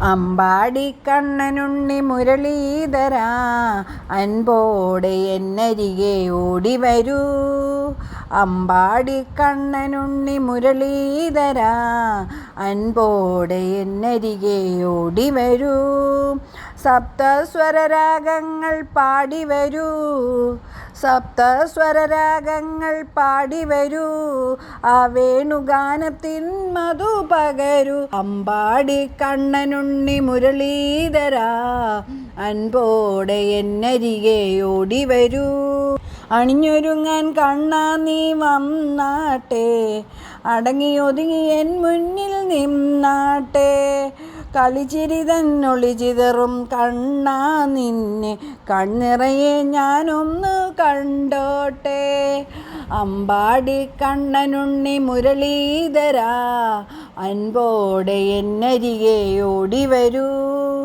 അമ്പാടിക്കണ്ണനുണ്ണി മുരളീധരാ അൻപോടെ എന്നരികെ ഓടി വരൂ. അമ്പാടിക്കണ്ണനുണ്ണി മുരളീധരാ അൻപോടെ എന്നരികെ ഓടി വരൂ. സപ്തസ്വരരാഗങ്ങൾ പാടി വരൂ. സപ്തസ്വരരാഗങ്ങൾ പാടി വരൂ. ആ വേണുഗാനത്തിൻ മധു പകരൂ. അമ്പാടി കണ്ണനുണ്ണി മുരളീധരാ. അൻപോടെ എന്നരികെ ഓടി വരൂ. അണിഞ്ഞൊരുങ്ങാൻ കണ്ണാ നീ വന്നാട്ടെ. അടങ്ങി ഒതുങ്ങി എൻ മുന്നിൽ നിന്നാട്ടെ കളിച്ചിരി തന്നൊളി കണ്ണാ നിന്നെ. കണ്ണിറയെ ഞാനൊന്ന് കണ്ടോട്ടെ. അമ്പാടി കണ്ണനുണ്ണി മുരളീധരാ. അൻപോടെ എന്നരികെ ഓടി വരൂ.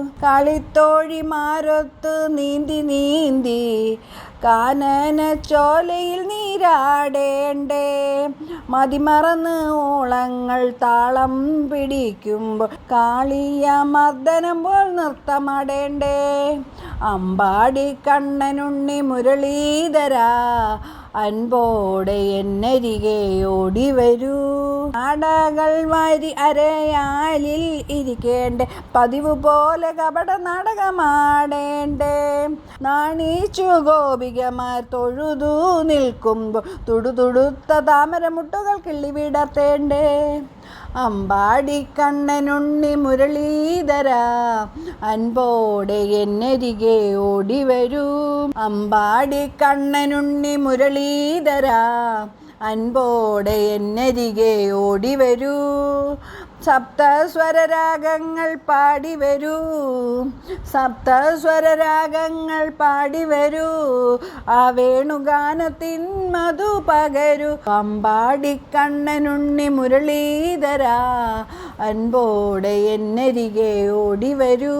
കളിത്തോഴിമാരൊത്ത് നീന്തി നീന്തി. കാനന ചോലയിൽ നീരാടേണ്ടേ. മതിമറന്ന് ഓളങ്ങൾ താളം പിടിക്കുമ്പോൾ കാളിയ മർദ്ദനം പോൽ നൃത്തമാടേണ്ടേ? അമ്പാടി കണ്ണനുണ്ണി മുരളീധരാ അൻപോടെ എന്നരികെ ഓടി വരൂ. നാടകൾ വാരി അരയാലിൽ ഇരിക്കേണ്ടേ. പതിവ് പോലെ കപട നാടകമാടേണ്ടേ. നാണീച്ചു ഗോപികമാർ തൊഴുതു നിൽക്കുമ്പോൾ തുടുതുടുത്ത താമരമുട്ടുകൾ കിള്ളി അമ്പാടിക്കണ്ണനുണ്ണി അമ്പാടി കണ്ണനുണ്ണി മുരളീധരാ അൻപോടെ എന്നരികെ ഓടി വരൂ. അമ്പാടി കണ്ണനുണ്ണി മുരളീധരാ അൻപോടെ എന്നരികെ ഓടി വരൂ സപ്തസ്വരരാഗങ്ങൾ പാടി വരൂ സപ്തസ്വരരാഗങ്ങൾ പാടി വരൂ ആ വേണുഗാനത്തിൻ മധു പകരു. പമ്പാടിക്കണ്ണനുണ്ണി മുരളീധരാ അൻപോടെ എന്നരികെ ഓടി വരൂ